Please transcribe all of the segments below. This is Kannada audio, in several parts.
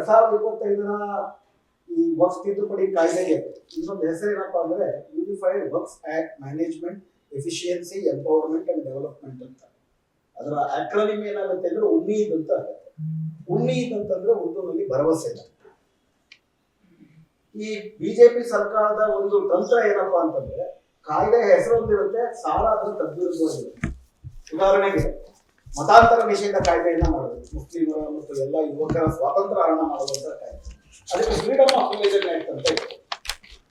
ಎರಡ್ ಸಾವಿರದ ಇಪ್ಪತ್ತೈದರ ಈ ವರ್ಕ್ಸ್ ತಿದ್ದುಪಡಿ ಕಾಯ್ದೆಗೆ ಇನ್ನೊಂದು ಹೆಸರೇನಪ್ಪ ಅಂದ್ರೆ unified works act management efficiency empowerment and development ಅಂತ. ಅದರ ಅಕ್ರನಿಮ್ ಏನಾಗುತ್ತೆ ಅಂದ್ರೆ ಉಮ್ಮೀದ್ ಅಂತ ಆಗುತ್ತೆ. ಉಮ್ಮೀದ್ ಅಂತಂದ್ರೆ ಉರ್ದುನಲ್ಲಿ ಭರವಸೆ ಈ ಬಿಜೆಪಿ ಸರ್ಕಾರದ ಒಂದು ತಂತ್ರ ಏನಪ್ಪಾ ಅಂತಂದ್ರೆ ಕಾಯ್ದೆ ಹೆಸರು ಒಂದಿರುತ್ತೆ, ಸಾಲ ಅದರ ತದ್ವಿರುದ್ಧವಾಗಿರುತ್ತೆ. ಉದಾಹರಣೆಗೆ ಮತಾಂತರ ನಿಷೇಧ ಕಾಯ್ದೆಯನ್ನ ಮಾಡೋದು. ಮುಸ್ಲಿಮರ ಮತ್ತು ಎಲ್ಲ ಯುವಕರ ಸ್ವಾತಂತ್ರ್ಯ ಹರಣ ಮಾಡುವಂತ ಕಾಯ್ದೆ. ಅದಕ್ಕೆ ಫ್ರೀಡಮ್ ಆಫ್ ರಿಲಿಜನ್ ಆಕ್ಟ್ ಅಂತ ಹೇಳ್ತಾರೆ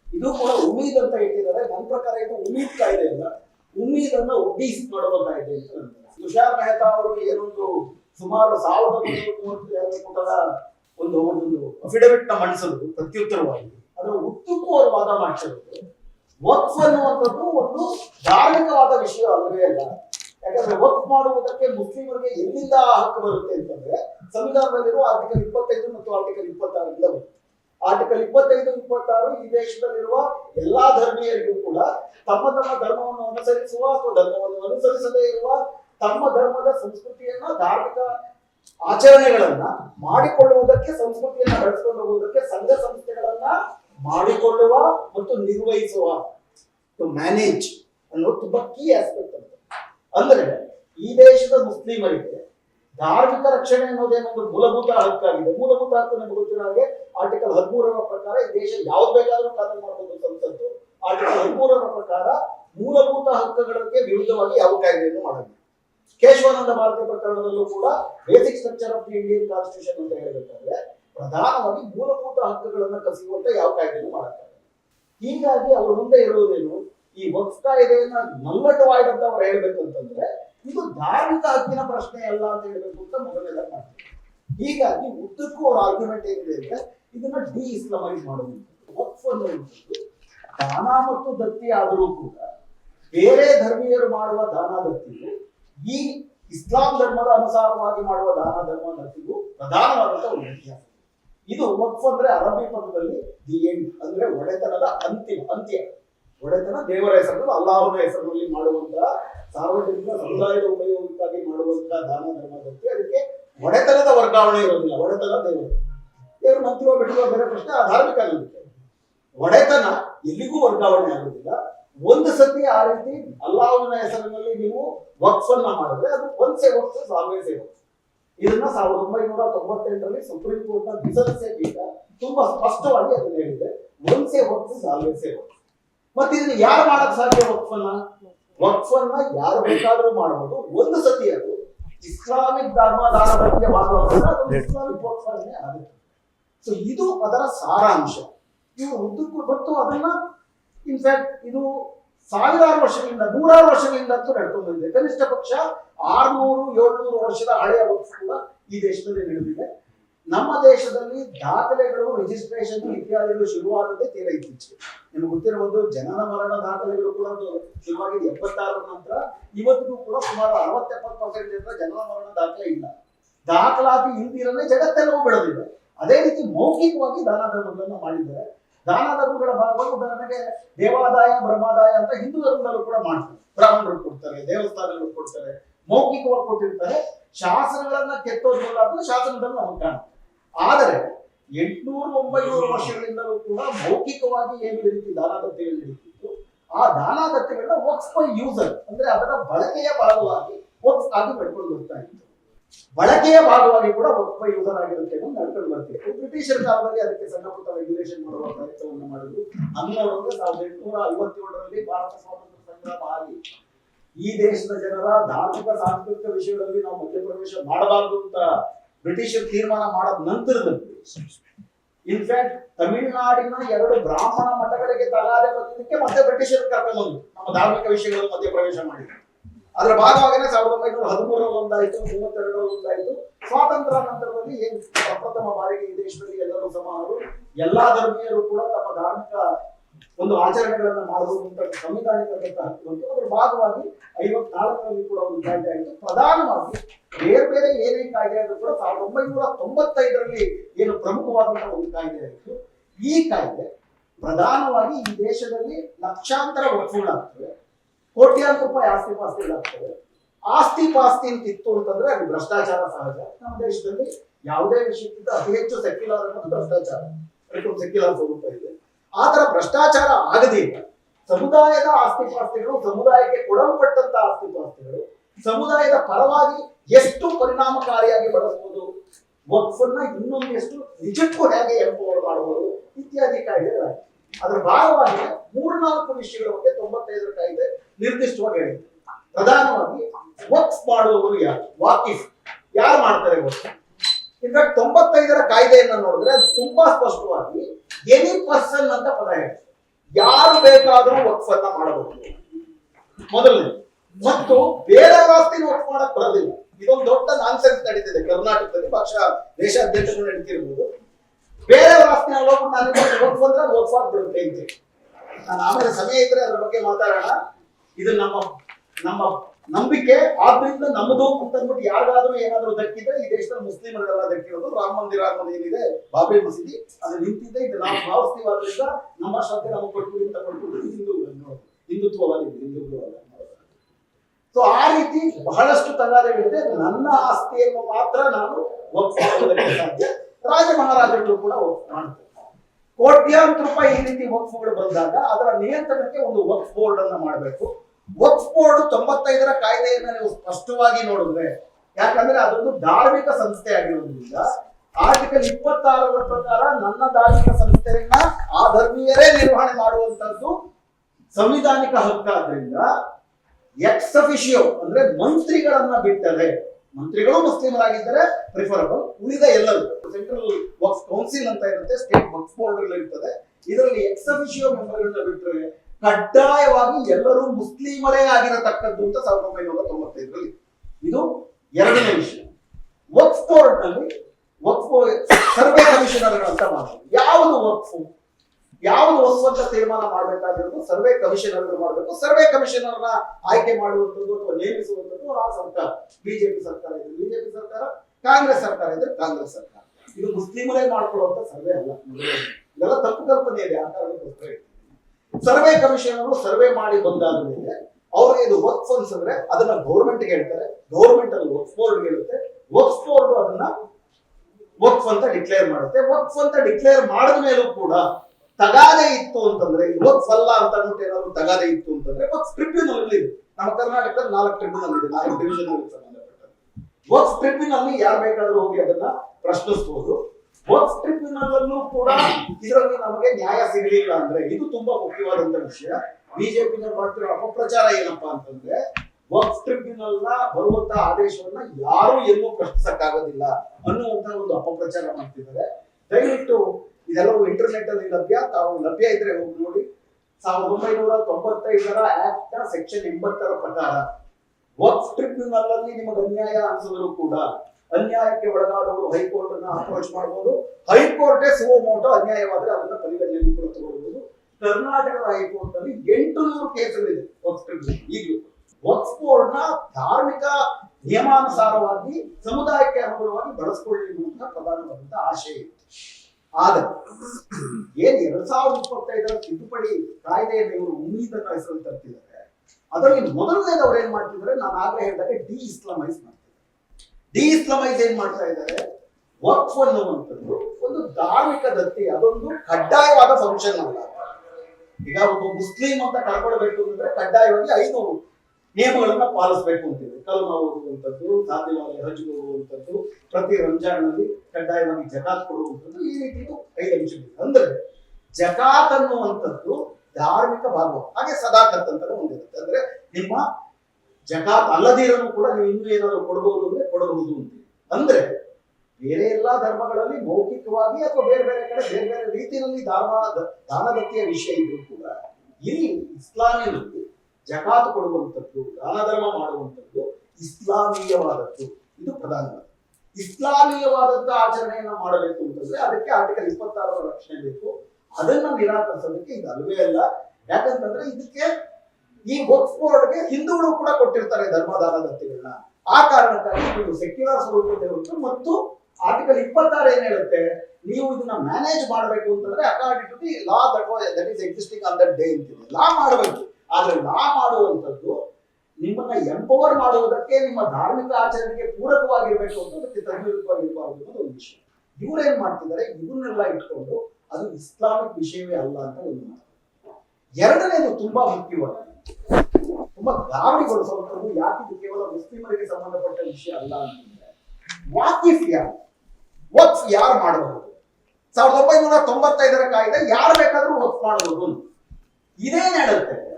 ಇದು ಕೂಡ ಉಮೀದ್ ಅಂತ ಇಟ್ಟಿದ್ದಾರೆ. ನನ್ನ ಪ್ರಕಾರ ಇದು ಉಮೀದ್ ಕಾಯ್ದೆ ಅಲ್ಲ. ಉಮೀದ್ ಅನ್ನ ಮಾಡುವ ಕಾಯ್ದೆ ಅಂತ ತುಷಾರ್ ಮೆಹ್ತಾ ಅವರು ಏನೊಂದು ಸುಮಾರು ಸಾವಿರದ ಮೂವತ್ತು ಪುಟದ ಒಂದು ಒಂದು ಅಫಿಡವಿಟ್ನ ಮಂಡಿಸಲು ಪ್ರತ್ಯುತ್ತರವಾಗಿ ಅದರ ಉದ್ದಕ್ಕೂ ಅವರು ವಾದ ಮಾಡಿಸಿರೋದು ವಕ್ಫ್ ಅನ್ನುವಂಥದ್ದು ಒಂದು ಧಾರ್ಮಿಕವಾದ ವಿಷಯ ಅಲ್ಲವೇ ಅಲ್ಲ. ಯಾಕಂದ್ರೆ ವಕ್ಫ್ ಮಾಡುವುದಕ್ಕೆ ಮುಸ್ಲಿಮರಿಗೆ ಎಲ್ಲಿಂದ ಹಕ್ಕು ಬರುತ್ತೆ ಅಂತಂದ್ರೆ ಸಂವಿಧಾನದಲ್ಲಿರುವ ಆರ್ಟಿಕಲ್ ಇಪ್ಪತ್ತೈದು ಮತ್ತು ಆರ್ಟಿಕಲ್ ಇಪ್ಪತ್ತಾರು ಇಲ್ಲವು ಆರ್ಟಿಕಲ್ ಇಪ್ಪತ್ತೈದು, ಇಪ್ಪತ್ತಾರು ಈ ದೇಶದಲ್ಲಿರುವ ಎಲ್ಲಾ ಧರ್ಮೀಯರಿಗೂ ಕೂಡ ತಮ್ಮ ತಮ್ಮ ಧರ್ಮವನ್ನು ಅನುಸರಿಸುವ ಅಥವಾ ಧರ್ಮವನ್ನು ಅನುಸರಿಸದೇ ಇರುವ ತಮ್ಮ ಧರ್ಮದ ಸಂಸ್ಕೃತಿಯನ್ನ ಧಾರ್ಮಿಕ ಆಚರಣೆಗಳನ್ನ ಮಾಡಿಕೊಳ್ಳುವುದಕ್ಕೆ, ಸಂಸ್ಕೃತಿಯನ್ನ ಬೆಳೆಸ್ಕೊಂಡು ಹೋಗುವುದಕ್ಕೆ, ಸಂಘ ಸಂಸ್ಥೆಗಳನ್ನ ಮಾಡಿಕೊಳ್ಳುವ ಮತ್ತು ನಿರ್ವಹಿಸುವ ಟು ಮ್ಯಾನೇಜ್ ಅನ್ನೋದು ತುಂಬಾ ಕೀ ಆಸ್ಪೆಕ್ಟ್ ಅಂತ. ಅಂದ್ರೆ ಈ ದೇಶದ ಮುಸ್ಲಿಮರಿಗೆ ಧಾರ್ಮಿಕ ರಕ್ಷಣೆ ಅನ್ನೋದೇನೊಂದು ಮೂಲಭೂತ ಹಕ್ಕಾಗಿದೆ ಮೂಲಭೂತ ಹಕ್ಕು ನಮ್ಗೆ ಗೊತ್ತಿರೋ ಹಾಗೆ ಆರ್ಟಿಕಲ್ ಹದಿಮೂರರ ಪ್ರಕಾರ ಈ ದೇಶ ಯಾವ್ದು ಬೇಕಾದ್ರೂ ಕಾನೂನು ಮಾಡಬಹುದು ಸಂಸತ್ತು. ಆರ್ಟಿಕಲ್ ಹದಿಮೂರರ ಪ್ರಕಾರ ಮೂಲಭೂತ ಹಕ್ಕುಗಳಿಗೆ ವಿರುದ್ಧವಾಗಿ ಯಾವ ಕಾಯ್ದೆಯನ್ನು ಮಾಡಲ್ಲ. ಕೇಶವಾನಂದ ಭಾರತಿ ಪ್ರಕರಣದಲ್ಲೂ ಕೂಡ basic structure of the Indian constitution ಅಂತ ಹೇಳಬೇಕಾದ್ರೆ ಪ್ರಧಾನವಾಗಿ ಮೂಲಭೂತ ಹಕ್ಕುಗಳನ್ನ ಕಸಿಯುವಂತ ಯಾವ ಕಾಯ್ದೆಯನ್ನು ಮಾಡುತ್ತಾರೆ ಹೀಗಾಗಿ ಅವ್ರ ಮುಂದೆ ಇರುವುದೇನು ಈ ವಕ್ಫ್ ಕಾಯ್ದೆಯನ್ನ ನಲ್ಲಟವಾಯ್ಡ್ ಅಂತ ಅವ್ರು ಹೇಳ್ಬೇಕು ಅಂತಂದ್ರೆ ಇದು ಧಾರ್ಮಿಕ ಹಕ್ಕಿನ ಪ್ರಶ್ನೆ ಅಲ್ಲ ಅಂತ ಹೇಳಬೇಕು ಅಂತ ಮೊದಲೆಲ್ಲ ಹೀಗಾಗಿ ಉದ್ದಕ್ಕೂ ಅವ್ರ ಆರ್ಗ್ಯುಮೆಂಟ್ ಏನಿದೆ ಅಂದ್ರೆ ಇದನ್ನ ಡಿ ಇಸ್ಲಾಮೈಸ್ ಮಾಡುವಂಥದ್ದು ವಕ್ಫ್ ದಾನ ಮತ್ತು ದತ್ತಿ ಆದರೂ ಕೂಡ ಬೇರೆ ಧರ್ಮೀಯರು ಮಾಡುವ ದಾನ ದತ್ತಿಗೂ, ಈ ಇಸ್ಲಾಂ ಧರ್ಮದ ಅನುಸಾರವಾಗಿ ಮಾಡುವ ದಾನ ಧರ್ಮ ದತ್ತಿಗೂ ಪ್ರಧಾನವಾದಂತಹ ಒಂದು ವ್ಯತ್ಯಾಸ. ಇದು ವಕ್ಫ್ ಅಂದ್ರೆ ಅರಬ್ಬಿ ಪದದಲ್ಲಿ ದಿ ಎಂಡ್ ಅಂದ್ರೆ ಒಡೆತನದ ಅಂತಿಮ, ಅಂತ್ಯ. ಒಡೆತನ ದೇವರ ಹೆಸರಲ್ಲಿ ಅಲ್ಲಾಹನ ಹೆಸರಿನಲ್ಲಿ ಮಾಡುವಂತಹ ಸಾರ್ವಜನಿಕ ಸಮುದಾಯದ ಉಪಯೋಗಕ್ಕಾಗಿ ಮಾಡುವಂತಹ ದಾನ, ಧರ್ಮ ದತ್ತಿ ಅದಕ್ಕೆ ಒಡೆತನದ ವರ್ಗಾವಣೆ ಇರೋದಿಲ್ಲ. ಒಡೆತನ ದೇವರು. ದೇವರು ನಂಬುವ ಬಿಡುವ ಬೇರೆ ಪ್ರಶ್ನೆ, ಆ ಧಾರ್ಮಿಕ ನಂಬಿಕೆ. ಒಡೆತನ ಎಲ್ಲಿಗೂ ವರ್ಗಾವಣೆ ಆಗುದಿಲ್ಲ ಒಂದು ಸತಿ ಆ ರೀತಿ ಅಲ್ಲಾಹನ ಹೆಸರಿನಲ್ಲಿ ನೀವು ವಕ್ಫನ್ನ ಮಾಡಿದ್ರೆ ಅದು ಒಂದ್ ಸೇವಕ್ಸು ಸಾವಿರ ಸೇವಕ್ಸು ಇದನ್ನ ಸಾವಿರದ ಒಂಬೈನೂರ ತೊಂಬತ್ತೆಂಟರಲ್ಲಿ ಸುಪ್ರೀಂ ಕೋರ್ಟ್ನ ದ್ವಿಸದಸ್ಯ ಪೀಠ ತುಂಬಾ ಸ್ಪಷ್ಟವಾಗಿ ಅದನ್ನ ಹೇಳಿದೆ. ಒಂದ್ ಸೇವಕ್ಸು ಸಾವಿರ ಸೇವಕ್ಸು ಮತ್ತೆ ಇದನ್ನ ಯಾರು ಮಾಡಕ್ ಸಾಧ್ಯ ವಕ್ಫನ್ನ? ವಕ್ಫನ್ನ ಯಾರು ಬೇಕಾದ್ರೂ ಮಾಡಬಹುದು ಒಂದು ಸತಿ ಅದು ಇಸ್ಲಾಮಿಕ್ ಧರ್ಮ ಅದು ಇಸ್ಲಾಮಿಕ್ ವಕ್ಫನ್ನೇ ಆಗುತ್ತೆ. ಸೊ ಇದು ಅದರ ಸಾರಾಂಶ. ಇವರು ಉದ್ದಕ್ಕೂ ಬಂತು ಅದನ್ನ ಇನ್ಫ್ಯಾಕ್ಟ್ ಇದು ಸಾವಿರಾರು ವರ್ಷಗಳಿಂದ ನೂರಾರು ವರ್ಷಗಳಿಂದ ಅಂತೂ ನಡ್ಕೊಂಡು ಬಂದಿದೆ. ಕನಿಷ್ಠ ಪಕ್ಷ ಆರ್ನೂರು ಏಳ್ನೂರು ವರ್ಷದ ಹಳೆಯ ವಕ್ಫ್ ಕೂಡ ಈ ದೇಶದಲ್ಲಿ ನಡೆದಿದೆ. ನಮ್ಮ ದೇಶದಲ್ಲಿ ದಾಖಲೆಗಳು ರಿಜಿಸ್ಟ್ರೇಷನ್ ಇತ್ಯಾದಿಗಳು ಶುರುವಾದದ್ದೇ ತೀರ ಇತ್ತೀಚೆಗೆ. ನಿಮ್ಗೆ ಗೊತ್ತಿರಬಹುದು, ಜನನ ಮರಣ ದಾಖಲೆಗಳು ಕೂಡ ಶುರುವಾಗಿದ್ದು ಎಪ್ಪತ್ತಾರರ ನಂತರ ಇವತ್ತಿಗೂ ಕೂಡ ಸುಮಾರು ಅರವತ್ತೆಪ್ಪತ್ತು ಪರ್ಸೆಂಟ್ ಜನರ ಜನನ ಮರಣ ದಾಖಲೆ ಇಲ್ಲ. ದಾಖಲಾತಿ ಇಲ್ದಿರನೇ ಜಗತ್ತೆಲ್ಲವೂ ಬೆಳೆದಿದೆ. ಅದೇ ರೀತಿ ಮೌಖಿಕವಾಗಿ ದಾನ ಧರ್ಮಗಳನ್ನು ಮಾಡಿದ್ದಾರೆ. ದಾನ ಧರ್ಮಗಳ ಭಾಗವಾಗಿ ಉದಾಹರಣೆಗೆ ದೇವಾದಾಯ, ಬ್ರಹ್ಮಾದಾಯ ಅಂತ ಹಿಂದೂ ಧರ್ಮದಲ್ಲೂ ಕೂಡ ಮಾಡ್ತಾರೆ. ಬ್ರಾಹ್ಮಣರು ಕೊಡ್ತಾರೆ, ದೇವಸ್ಥಾನಗಳು ಕೊಡ್ತಾರೆ, ಮೌಖಿಕವಾಗಿ ಕೊಟ್ಟಿರ್ತಾರೆ. ಶಾಸನಗಳನ್ನ ಕೆತ್ತೋದ್ರಲ್ಲಾದ್ರೂ ಶಾಸನದಲ್ಲಿ ನಮಗೆ ಕಾಣುತ್ತೆ ಆದರೆ ಎಂಟುನೂರು ಒಂಬೈನೂರು ವರ್ಷಗಳಿಂದಲೂ ಕೂಡ ಮೌಖಿಕವಾಗಿ ಏನು ರೀತಿ ಆ ದಾನಾದತ್ತೆಗಳನ್ನ ವರ್ಕ್ಸ್ ಬೈ ಯೂಸರ್ ಅಂದ್ರೆ ಅದರ ಬಳಕೆಯ ಭಾಗವಾಗಿ ವರ್ಕ್ಸ್ ಆಗಿ ಪಡ್ಕೊಂಡು ಬರ್ತಾ ಇತ್ತು. ಬಳಕೆಯ ಭಾಗವಾಗಿ ಕೂಡ ವರ್ಕ್ ಬೈ ಯೂಸರ್ ಆಗಿರುತ್ತೆ ನಡ್ಕೊಂಡು ಬರ್ತಿತ್ತು ಬ್ರಿಟಿಷರ ಕಾಲದಲ್ಲಿ ಅದಕ್ಕೆ ಸಣ್ಣ ಪುಟ್ಟ ರೆಗ್ಯುಲೇಷನ್ ಮಾಡುವ ಪ್ರಯತ್ನವನ್ನು ಮಾಡಿದ್ರು. ಹನ್ನೆರಡರಿಂದ ಸಾವಿರದ ಎಂಟುನೂರ ಐವತ್ತೇಳರಲ್ಲಿ ಭಾರತ ಸ್ವಾತಂತ್ರ್ಯ ಸಂಗ್ರಾಮ ಆಗಿ ಈ ದೇಶದ ಜನರ ಧಾರ್ಮಿಕ, ಸಾಂಸ್ಕೃತಿಕ ವಿಷಯಗಳಲ್ಲಿ ನಾವು ಮಧ್ಯಪ್ರವೇಶ ಮಾಡಬಾರದು ಅಂತ ಬ್ರಿಟಿಷರು ತೀರ್ಮಾನ ಮಾಡದ ನಂತರದಲ್ಲಿ. ಇನ್ಫ್ಯಾಕ್ಟ್ ತಮಿಳುನಾಡಿನ ಎರಡು ಬ್ರಾಹ್ಮಣ ಮಠಗಳಿಗೆ ತಲಾದೆ ಬಂದಿದ್ದಕ್ಕೆ ಮತ್ತೆ ಬ್ರಿಟಿಷರು ಕರ್ಕೊಂಡು ನಮ್ಮ ಧಾರ್ಮಿಕ ವಿಷಯಗಳಲ್ಲಿ ಮಧ್ಯಪ್ರವೇಶ ಮಾಡಿದ್ರು. ಅದರ ಭಾಗವಾಗಿನೇ ಸಾವಿರದ ಒಂಬೈನೂರ ಹದಿಮೂರರಲ್ಲಿ ಒಂದಾಯ್ತು ಮೂವತ್ತೆರಡರಲ್ಲಿ ಒಂದಾಯ್ತು ಸ್ವಾತಂತ್ರ್ಯ ನಂತರದಲ್ಲಿ ಏನು ಪ್ರಪ್ರಥಮ ಬಾರಿಗೆ ಈ ದೇಶದಲ್ಲಿ ಎಲ್ಲರೂ ಸಮಾನರು, ಎಲ್ಲಾ ಧರ್ಮೀಯರು ಕೂಡ ತಮ್ಮ ಧಾರ್ಮಿಕ ಒಂದು ಆಚರಣೆಗಳನ್ನ ಮಾಡಬಹುದು ಅಂತ ಸಂವಿಧಾನಿಕ ಹಕ್ಕು ಬಂತು ಅದರ ಭಾಗವಾಗಿ ಐವತ್ನಾಲ್ಕರಲ್ಲಿ ಕೂಡ ಒಂದು ಕಾಯ್ದೆ ಆಯಿತು. ಪ್ರಧಾನವಾಗಿ ಬೇರೆ ಬೇರೆ ಏನೇ ಕಾಯ್ದೆ ಆದರೂ ಕೂಡ ಸಾವಿರದ ಒಂಬೈನೂರ ತೊಂಬತ್ತೈದರಲ್ಲಿ ಏನು ಪ್ರಮುಖವಾದಂತಹ ಒಂದು ಕಾಯ್ದೆ ಆಯಿತು. ಈ ಕಾಯ್ದೆ ಪ್ರಧಾನವಾಗಿ ಈ ದೇಶದಲ್ಲಿ ಲಕ್ಷಾಂತರ ವಸ್ತುಗಳಾಗ್ತವೆ ಕೋಟ್ಯಾಂತರ ರೂಪಾಯಿ ಆಸ್ತಿ ಪಾಸ್ತಿಗಳಾಗ್ತವೆ. ಆಸ್ತಿ ಪಾಸ್ತಿ ಅಂತ ಇತ್ತು ಅಂತಂದ್ರೆ ಅದು ಭ್ರಷ್ಟಾಚಾರ ಸಹಜ. ನಮ್ಮ ದೇಶದಲ್ಲಿ ಯಾವುದೇ ವಿಷಯಕ್ಕಿಂತ ಅತಿ ಹೆಚ್ಚು ಸೆಕ್ಯುಲರ್ ಅನ್ನೋದು ಭ್ರಷ್ಟಾಚಾರ. ಅದಕ್ಕೊಂದು ಸೆಕ್ಯುಲರ್ ಸ್ವರೂಪ ಆ ತರ ಭ್ರಷ್ಟಾಚಾರ ಆಗದೇ ಸಮುದಾಯದ ಆಸ್ತಿಪಾಸ್ತಿಗಳು ಸಮುದಾಯಕ್ಕೆ ಕೊಡಲ್ಪಟ್ಟಂತಹ ಆಸ್ತಿ ಪಾಸ್ತಿಗಳು ಸಮುದಾಯದ ಪರವಾಗಿ ಎಷ್ಟು ಪರಿಣಾಮಕಾರಿಯಾಗಿ ಬಳಸಬಹುದು ವಕ್ಫನ್ನ ಇನ್ನೊಂದು ಎಷ್ಟು ನಿಜಕ್ಕೂ ಹೇಗೆ ಎಂಪವರ್ ಮಾಡಬಹುದು ಇತ್ಯಾದಿ ಕಾಯ್ದೆಗಳಾಗಿವೆ ಅದರ ಭಾಗವಾಗಿ ಮೂರ್ನಾಲ್ಕು ವಿಷಯಗಳ ಬಗ್ಗೆ ತೊಂಬತ್ತೈದರ ಕಾಯ್ದೆ ನಿರ್ದಿಷ್ಟವಾಗಿ ಹೇಳಿದೆ ಪ್ರಧಾನವಾಗಿ ವಕ್ಫ್ ಮಾಡುವವರು ಯಾರು? ವಾಕಿಫ್. ಯಾರು ಮಾಡ್ತಾರೆ ವಕ್ಫ್ ಇನ್ಫ್ಯಾಕ್ಟ್ ತೊಂಬತ್ತೈದರ ಕಾಯ್ದೆಯನ್ನ ನೋಡಿದ್ರೆ ಅದು ತುಂಬಾ ಸ್ಪಷ್ಟವಾಗಿ ಎನಿ ಪರ್ಸನ್ ಅಂತ ಪದ ಹೇಳುತ್ತೆ ಯಾರು ಬೇಕಾದರೂ ವಕ್ಫನ್ನ ಮಾಡಬಹುದು. ಮೊದಲನೇ, ಮತ್ತು ಬೇರೆ ಆಸ್ತಿನ ವಕ್ಫ್ ಮಾಡಕ್ ಬರೋದಿಲ್ಲ. ಇದೊಂದು ದೊಡ್ಡ ನಾನ್ಸೆನ್ಸ್ ನಡೀತಿದೆ. ಕರ್ನಾಟಕದಲ್ಲಿ ಪಕ್ಷ ದೇಶಾಧ್ಯಕ್ಷರು ನಡೀತಿರ್ಬೋದು. ಬೇರೆ ಆಸ್ತಿನ ಹೋಗ್ಬಿಟ್ಟು ನಾನು ವಕ್ಫ್ ಅಂದ್ರೆ ಅದು ವಕ್ಫ್ ಆಗ್ಬಿಡುತ್ತೆ ಅಂತ ನಾನು ಆಮೇಲೆ ಸಮಯ ಇದ್ರೆ ಅದ್ರ ಬಗ್ಗೆ ಮಾತಾಡೋಣ. ಇದು ನಮ್ಮ ನಮ್ಮ ನಂಬಿಕೆ, ಆದ್ರಿಂದ ನಮ್ಮದು ಅಂತ ಅಂದ್ಬಿಟ್ಟು ಯಾರಿಗಾದ್ರೂ ಏನಾದ್ರೂ ದಕ್ಕಿದ್ರೆ ಈ ದೇಶದ ಮುಸ್ಲಿಮರಿಗೆಲ್ಲ ದಕ್ಕಿರೋದು. ರಾಮ ಮಂದಿರ ಅನ್ನೋದು ಏನಿದೆ, ಬಾಬರಿ ಮಸೀದಿ. ಅದು ನಿಂತಿದೆ, ಇದು ನಾವು ಭಾವಿಸ್ತೀವಾದ್ರಿಂದ ನಮ್ಮ ಶ್ರದ್ಧೆ ನಮಗೆ ಕೊಟ್ಬಿಡಿ ಅಂತ ಕೊಟ್ಟು ಹಿಂದೂ ಹಿಂದುತ್ವವಾದಿ ಹಿಂದುತ್ವವಾದ ಸೊ ಆ ರೀತಿ ಬಹಳಷ್ಟು ತಗಾದೆಗಳಿದೆ. ನನ್ನ ಆಸ್ತಿಯನ್ನು ಮಾತ್ರ ನಾನು ವಕ್ಫ್ ಸಾಧ್ಯ. ರಾಜ ಮಹಾರಾಜರು ಕೂಡ ವಕ್ಫ್ ಮಾಡ್ತಾರೆ. ಕೋಟ್ಯಾಂತರ ರೂಪಾಯಿ ಈ ರೀತಿ ವಕ್ಫ್ಗಳು ಬಂದಾಗ ಅದರ ನಿಯಂತ್ರಣಕ್ಕೆ ಒಂದು ವಕ್ಫ್ ಬೋರ್ಡ್ ಅನ್ನ ಮಾಡಬೇಕು. ವಕ್ಫ್ ಬೋರ್ಡ್ ತೊಂಬತ್ತೈದರ ಕಾಯ್ದೆಯನ್ನ ನೀವು ಸ್ಪಷ್ಟವಾಗಿ ನೋಡಿದ್ರೆ, ಯಾಕಂದ್ರೆ ಅದೊಂದು ಧಾರ್ಮಿಕ ಸಂಸ್ಥೆ ಆಗಿರೋದ್ರಿಂದ ಆರ್ಟಿಕಲ್ ಇಪ್ಪತ್ತಾರರ ಪ್ರಕಾರ ನನ್ನ ಧಾರ್ಮಿಕ ಸಂಸ್ಥೆಯನ್ನ ಆ ಧರ್ಮೀಯರೇ ನಿರ್ವಹಣೆ ಮಾಡುವಂತದ್ದು ಸಂವಿಧಾನಿಕ ಹಕ್ಕಾದ್ರಿಂದ ಎಕ್ಸ್ ಅಫಿಷಿಯೋ ಅಂದ್ರೆ ಮಂತ್ರಿಗಳನ್ನ ಬಿಟ್ಟರೆ, ಮಂತ್ರಿಗಳು ಮುಸ್ಲಿಮರಾಗಿದ್ದರೆ ಪ್ರಿಫರಬಲ್ ಉಳಿದ ಎಲ್ಲರೂ. ಸೆಂಟ್ರಲ್ ವಕ್ಫ್ ಕೌನ್ಸಿಲ್ ಅಂತ ಇರುತ್ತೆ ಸ್ಟೇಟ್ ವಕ್ಫ್ ಬೋರ್ಡ್ ಇರ್ತದೆ ಇದರಲ್ಲಿ ಎಕ್ಸ್ ಅಫಿಷಿಯೋ ಮೆಂಬರ್ಗಳನ್ನ ಬಿಟ್ಟರೆ ಕಡ್ಡಾಯವಾಗಿ ಎಲ್ಲರೂ ಮುಸ್ಲಿಮರೇ ಆಗಿರತಕ್ಕದ್ದು ಅಂತ ಸಾವಿರದ ಒಂಬೈನೂರ ತೊಂಬತ್ತೈದರಲ್ಲಿ. ಇದು ಎರಡನೇ ವಿಷಯ. ವಕ್ಫ್ ಬೋರ್ಡ್ನಲ್ಲಿ ವಕ್ಫ್ ಸರ್ವೆ ಕಮಿಷನರ್ ಅಂತ ಮಾಡ್ತಾರೆ. ಯಾವುದು ವಕ್ಫ್ ಯಾವುದು ವಕ್ಫ್ ಅಂತ ತೀರ್ಮಾನ ಮಾಡಬೇಕಾಗಿರೋದು? ಸರ್ವೆ ಕಮಿಷನರ್ ಮಾಡಬೇಕು. ಸರ್ವೆ ಕಮಿಷನರ್ ಆಯ್ಕೆ ಮಾಡುವಂಥದ್ದು ಅಥವಾ ನೇಮಿಸುವಂಥದ್ದು ಆ ಸರ್ಕಾರ. ಬಿಜೆಪಿ ಸರ್ಕಾರ ಇದ್ರೆ ಬಿಜೆಪಿ ಸರ್ಕಾರ, ಕಾಂಗ್ರೆಸ್ ಸರ್ಕಾರ ಇದ್ರೆ ಕಾಂಗ್ರೆಸ್ ಸರ್ಕಾರ. ಇದು ಮುಸ್ಲಿಮರೇ ಮಾಡ್ಕೊಳ್ಳುವಂತ ಸರ್ವೆ ಅಲ್ಲ. ಇದೆಲ್ಲ ತಪ್ಪು ಕಲ್ಪನೆ ಇದೆ. ಆ ಕಾರಣಕ್ಕೋಸ್ಕರ ಸರ್ವೆ ಕಮಿಷನರು ಸರ್ವೆ ಮಾಡಿ ಬಂದಾದ ಮೇಲೆ ಅವ್ರಿಗೆ ಇದು ವಕ್ಫ್ ಅನ್ಸಿದ್ರೆ ಅದನ್ನ ಗೌರ್ಮೆಂಟ್ ಹೇಳ್ತಾರೆ. ಗೌರ್ಮೆಂಟ್ ಅಲ್ಲಿ ವಕ್ಫ್ ಬೋರ್ಡ್ ಹೇಳುತ್ತೆ. ವರ್ಕ್ ಫೋರ್ಡ್ ಅದನ್ನ ವಕ್ಫ್ ಅಂತ ಡಿಕ್ಲೇರ್ ಮಾಡುತ್ತೆ. ವಕ್ಫ್ ಅಂತ ಡಿಕ್ಲೇರ್ ಮಾಡಿದ ಮೇಲೂ ಕೂಡ ತಗಾದೆ ಇತ್ತು ಅಂತಂದ್ರೆ ವಕ್ಫ್ ಅಲ್ಲ ಅಂತ ಅಂದ್ಬಿಟ್ಟು ಏನಾದ್ರು ತಗಾದೆ ಇತ್ತು ಅಂತಂದ್ರೆ ವಕ್ಫ್ ಟ್ರಿಬ್ಯುನಲ್ ಇದೆ. ನಮ್ಮ ಕರ್ನಾಟಕದಲ್ಲಿ ನಾಲ್ಕು ಟ್ರಿಬ್ಯುನಲ್ ಇದೆ, ನಾಲ್ಕು ಡಿವಿಷನ್ ಸಂಬಂಧಪಟ್ಟ ವಕ್ಫ್ ಟ್ರಿಬ್ಯುನಲ್ ಯಾರು ಬೇಕಾದ್ರೂ ಹೋಗಿ ಅದನ್ನ ಪ್ರಶ್ನಿಸಬಹುದು ಟ್ರಿಬ್ಯುನಲ್ ಕೂಡ ಇದರಲ್ಲಿ ನಮಗೆ ನ್ಯಾಯ ಸಿಗಲಿಲ್ಲ ಅಂದ್ರೆ ಇದು ತುಂಬಾ ಮುಖ್ಯವಾದಂತ ವಿಷಯ. ಬಿಜೆಪಿ ಮಾಡ್ತಿರೋ ಅಪಪ್ರಚಾರ ಏನಪ್ಪಾ ಅಂತಂದ್ರೆ ವಕ್ಫ್ ಟ್ರಿಬ್ಯುನಲ್ನ ಬರುವಂತ ಆದೇಶವನ್ನ ಯಾರು ಎಲ್ಲೂ ಪ್ರಶ್ನಿಸಕ್ಕಾಗೋದಿಲ್ಲ ಅನ್ನುವಂತ ಒಂದು ಅಪಪ್ರಚಾರ ಮಾಡ್ತಿದ್ದಾರೆ. ದಯವಿಟ್ಟು ಇದೆಲ್ಲವೂ ಇಂಟರ್ನೆಟ್ ಅಲ್ಲಿ ಲಭ್ಯ. ತಾವು ಲಭ್ಯ ಇದ್ರೆ ಹೋಗಿ ನೋಡಿ. ಸಾವಿರದ ಒಂಬೈನೂರ ತೊಂಬತ್ತೈದರ ಆಕ್ಟ್ ಸೆಕ್ಷನ್ ಎಂಬತ್ತರ ಪ್ರಕಾರ ವಕ್ಫ್ ಟ್ರಿಬ್ಯುನಲ್ ಅಲ್ಲಿ ನಿಮಗೆ ಅನ್ಯಾಯ ಅನ್ಸಿದ್ರು ಕೂಡ ಅನ್ಯಾಯಕ್ಕೆ ಒಳಗಾದವರು ಹೈಕೋರ್ಟ್ ಅನ್ನ ಅಪ್ರೋಚ್ ಮಾಡಬಹುದು ಹೈಕೋರ್ಟ್ ಸುವಮೋಟೋ ಅನ್ಯಾಯವಾದ್ರೆ ಅದನ್ನ ಪರಿಗಣನೆಯಲ್ಲಿ ಕೂಡ ತಗೊಳ್ಬಹುದು ಕರ್ನಾಟಕದ ಹೈಕೋರ್ಟ್ ಅಲ್ಲಿ ಎಂಟು ನೂರು ಕೇಸುಗಳಿದೆ ಈಗಲೂ. ವಕ್ಫ್ನ ಧಾರ್ಮಿಕ ನಿಯಮಾನುಸಾರವಾಗಿ, ಸಮುದಾಯಕ್ಕೆ ಅನುಗುಣವಾಗಿ ಬಳಸ್ಕೊಳ್ಳಿ ಅಂತ ಪ್ರಧಾನವಾದಂತ ಆಶಯ ಇತ್ತು ಆದರೆ, ಏನ್ ಎರಡ್ ಸಾವಿರದ ಇಪ್ಪತ್ತೈದರ ತಿದ್ದುಪಡಿ ಕಾಯ್ದೆಯನ್ನು ಇವರು ಉಮ್ಮೀದನ್ನ ಹೆಸರಲ್ಲಿ ತರ್ತಿದ್ದಾರೆ, ಅದರಲ್ಲಿ ಮೊದಲನೇದವ್ರು ಏನ್ ಮಾಡ್ತಿದ್ದಾರೆ? ನಾನು ಆಗ್ಲೇ ಹೇಳಿದಾಗ ಡಿ ಇಸ್ಲಾಮೈಸ್ ಮಾಡ್ತಿದ್ದಾರೆ. ಡಿ ಇಸ್ಲಾಮೈಸ್ ಏನ್ ಮಾಡ್ತಾ ಇದ್ದಾರೆ? ವಕ್ಫ್ ಅನ್ನುವಂಥದ್ದು ಒಂದು ಧಾರ್ಮಿಕ ದತ್ತಿ, ಅದೊಂದು ಕಡ್ಡಾಯವಾದ ಫಂಕ್ಷನ್ ಅಲ್ಲ. ಈಗ ಒಬ್ಬ ಮುಸ್ಲಿಂ ಅಂತ ಕಳ್ಕೊಳ್ಬೇಕು ಅಂದ್ರೆ ಕಡ್ಡಾಯವಾಗಿ ಐದು ನಿಯಮಗಳನ್ನ ಪಾಲಿಸಬೇಕು ಅಂತಿದೆ. ಕಲ್ಮ ಓದುವಂಥದ್ದು ಸಾಧ್ಯವಾದ ಹಜ್ ಹೋಗುವಂಥದ್ದು ಪ್ರತಿ ರಂಜಾನ್ನಲ್ಲಿ ಕಡ್ಡಾಯವಾಗಿ ಜಕಾತ್ ಕೊಡುವಂಥದ್ದು, ಈ ರೀತಿ ಐದು ಅಂಶಗಳು ಅಂದ್ರೆ ಜಕಾತ್ ಅನ್ನುವಂಥದ್ದು ಧಾರ್ಮಿಕ ಭಾಗ ಹಾಗೆ ಸದಾಕತ್ ಅಂತ ಒಂದಿರುತ್ತೆ. ಅಂದ್ರೆ ನಿಮ್ಮ ಜಕಾತ್ ಅಲ್ಲದಿರನ್ನು ಕೂಡ ನೀವು ಇನ್ನೂ ಏನಾದರೂ ಕೊಡಬಹುದು ಅಂದ್ರೆ ಕೊಡಬಹುದು ಅಂತ. ಅಂದ್ರೆ ಬೇರೆ ಎಲ್ಲಾ ಧರ್ಮಗಳಲ್ಲಿ ಮೌಖಿಕವಾಗಿ ಅಥವಾ ಬೇರೆ ಬೇರೆ ಕಡೆ ಬೇರೆ ಬೇರೆ ರೀತಿಯಲ್ಲಿ ದಾನ ದಾನಗತಿಯ ವಿಷಯ ಇದ್ರೂ ಕೂಡ ಇಲ್ಲಿ ಇಸ್ಲಾಮಿನಲ್ಲಿ ಜಕಾತ್ ಕೊಡುವಂಥದ್ದು ದಾನ ಧರ್ಮ ಮಾಡುವಂಥದ್ದು ಇಸ್ಲಾಮೀಯವಾದದ್ದು. ಇದು ಪ್ರಧಾನವಾದ ಇಸ್ಲಾಮೀಯವಾದಂತಹ ಆಚರಣೆಯನ್ನು ಮಾಡಬೇಕು ಅಂತಂದ್ರೆ ಅದಕ್ಕೆ ಆರ್ಟಿಕಲ್ ಇಪ್ಪತ್ತಾರರ ರಕ್ಷಣೆ ಬೇಕು. ಅದನ್ನ ನಿರಾಕರಿಸೋದಕ್ಕೆ ಇದು ಅಲ್ವೇ ಅಲ್ಲ. ಯಾಕಂತಂದ್ರೆ ಇದಕ್ಕೆ ಈ ವಕ್ಫ್ ಬೋರ್ಡ್ಗೆ ಹಿಂದೂಗಳು ಕೂಡ ಕೊಟ್ಟಿರ್ತಾರೆ ಧರ್ಮದಾನ ದತ್ತಿಗಳನ್ನ. ಆ ಕಾರಣಕ್ಕಾಗಿ ನೀವು ಸೆಕ್ಯುಲರ್ ಸ್ವರೂಪದ ಹೊರತು ಮತ್ತು ಆರ್ಟಿಕಲ್ ಇಪ್ಪತ್ತಾರು ಏನ್ ಹೇಳುತ್ತೆ? ನೀವು ಇದನ್ನ ಮ್ಯಾನೇಜ್ ಮಾಡಬೇಕು ಅಂತಂದ್ರೆ according to the law that that is existing on that day ಅಂತಿದೆ. ಲಾ ಮಾಡಬೇಕು. ಆದ್ರೆ ಲಾ ಮಾಡುವಂಥದ್ದು ನಿಮ್ಮನ್ನ ಎಂಪವರ್ ಮಾಡುವುದಕ್ಕೆ, ನಿಮ್ಮ ಧಾರ್ಮಿಕ ಆಚರಣೆಗೆ ಪೂರಕವಾಗಿರ್ಬೇಕು ಅಂತ ಅದಕ್ಕೆ ತದ್ವಿರುದ್ಧವಾಗಿರಬಾರದು ಅನ್ನೋದು ಒಂದು ವಿಷಯ. ಇವ್ರೇನ್ ಮಾಡ್ತಿದ್ದಾರೆ? ಇದನ್ನೆಲ್ಲ ಇಟ್ಕೊಂಡು ಅದು ಇಸ್ಲಾಮಿಕ್ ವಿಷಯವೇ ಅಲ್ಲ ಅಂತ ಒಂದು ಮಾತು. ಎರಡನೇದು ತುಂಬಾ ಮುಖ್ಯವಾದ ತುಂಬಾ ಗಾಬರಿಗೊಳಿಸುವಂತದ್ದು ಯಾಕೆ ಇದು ಕೇವಲ ಮುಸ್ಲಿಮರಿಗೆ ಸಂಬಂಧಪಟ್ಟ ವಿಷಯ ಅಲ್ಲ ಅಂತಂದ್ರೆ ವಾಕಿಫ್ ಯಾರು? ವಕ್ಫ್ ಯಾರು ಮಾಡಬಹುದು? ಸಾವಿರದ ಒಂಬೈನೂರ ತೊಂಬತ್ತೈದರ ಕಾಯ್ದೆ ಯಾರು ಬೇಕಾದ್ರೂ ವಕ್ಫ್ ಮಾಡಬಹುದು. ಇದೇನ್ ಹೇಳುತ್ತೆ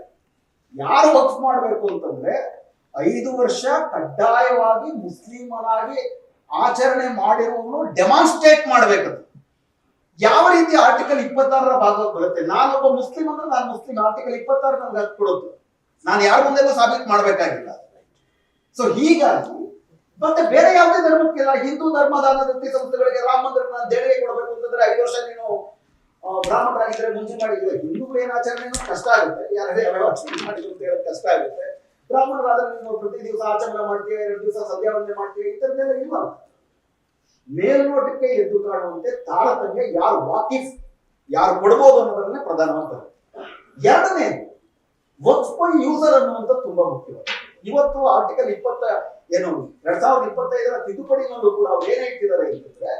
ಯಾರು ವಕ್ಫ್ ಮಾಡಬೇಕು ಅಂತಂದ್ರೆ, ಐದು ವರ್ಷ ಕಡ್ಡಾಯವಾಗಿ ಮುಸ್ಲಿಮರಾಗಿ ಆಚರಣೆ ಮಾಡಿರುವವನು ಡೆಮಾನ್ಸ್ಟ್ರೇಟ್ ಮಾಡಬೇಕದು. ಯಾವ ರೀತಿ ಆರ್ಟಿಕಲ್ ಇಪ್ಪತ್ತಾರರ ಭಾಗ ಬರುತ್ತೆ? ನಾನೊಬ್ಬ ಮುಸ್ಲಿಂ ಅಂದ್ರೆ ನಾನು ಮುಸ್ಲಿಂ. ಆರ್ಟಿಕಲ್ ಇಪ್ಪತ್ತಾರು ನನಗೆ ಹಕ್ಕು ಕೊಡುತ್ತೆ. ನಾನು ಯಾರ ಮುಂದೆನೂ ಸಾಬೀತು ಮಾಡಬೇಕಾಗಿಲ್ಲ. ಸೊ ಹೀಗಾಗಿ, ಮತ್ತೆ ಬೇರೆ ಯಾವುದೇ ಧರ್ಮಕ್ಕಿಲ್ಲ ಹಿಂದೂ ಧರ್ಮದ ದತ್ತಿ ಸಂಸ್ಥೆಗಳಿಗೆ ರಾಮ ಮಂದಿರಕ್ಕೆ ನಾನು ದೇಣಿಗೆ ಕೊಡಬೇಕು ಅಂತಂದ್ರೆ ಐದು ವರ್ಷ ನೀನು ಬ್ರಾಹ್ಮಣರಾಗಿದ್ರೆ ಮುಂಚೆ ಮಾಡಿದ್ರೆ ಹಿಂದೂಗಳು ಏನ್ ಆಚರಣೆ ಕಷ್ಟ ಆಗುತ್ತೆ. ಯಾರೇ ಯಾವ ಆಚರಣೆ ಮಾಡಿದ್ರು ಅಂತ ಹೇಳೋದು ಕಷ್ಟ ಆಗುತ್ತೆ. ಬ್ರಾಹ್ಮಣರಾದ್ರೆ ನೀನು ಪ್ರತಿ ದಿವಸ ಆಚರಣೆ ಮಾಡ್ತೀವಿ ಎರಡು ದಿವಸ ಸಂಧ್ಯಾ ಮಾಡ್ತೀವಿ ಈ ಇಲ್ವಲ್ಲ ಮೇಲ್ನೋಟಕ್ಕೆ ಎದ್ದು ಕಾಣುವಂತೆ ತಾರತಮ್ಯ ಯಾರು ವಾಕಿಫ್ ಯಾರು ಕೊಡ್ಬೋದು ಅನ್ನೋದನ್ನೇ ಪ್ರಧಾನವಾಗಿ ಎರಡನೇ ವರ್ಕ್ಸ್ ಯೂಸರ್ ಅನ್ನುವಂಥ ತುಂಬಾ ಮುಖ್ಯವಾದ ಇವತ್ತು ಆರ್ಟಿಕಲ್ ಇಪ್ಪತ್ತ, ಏನು, ಎರಡ್ ಸಾವಿರದ ಇಪ್ಪತ್ತೈದರ ಅನ್ನೋದು ಕೂಡ ಅವ್ರು ಏನೇ ಇಟ್ಟಿದ್ದಾರೆ ಅಂತಂದ್ರೆ,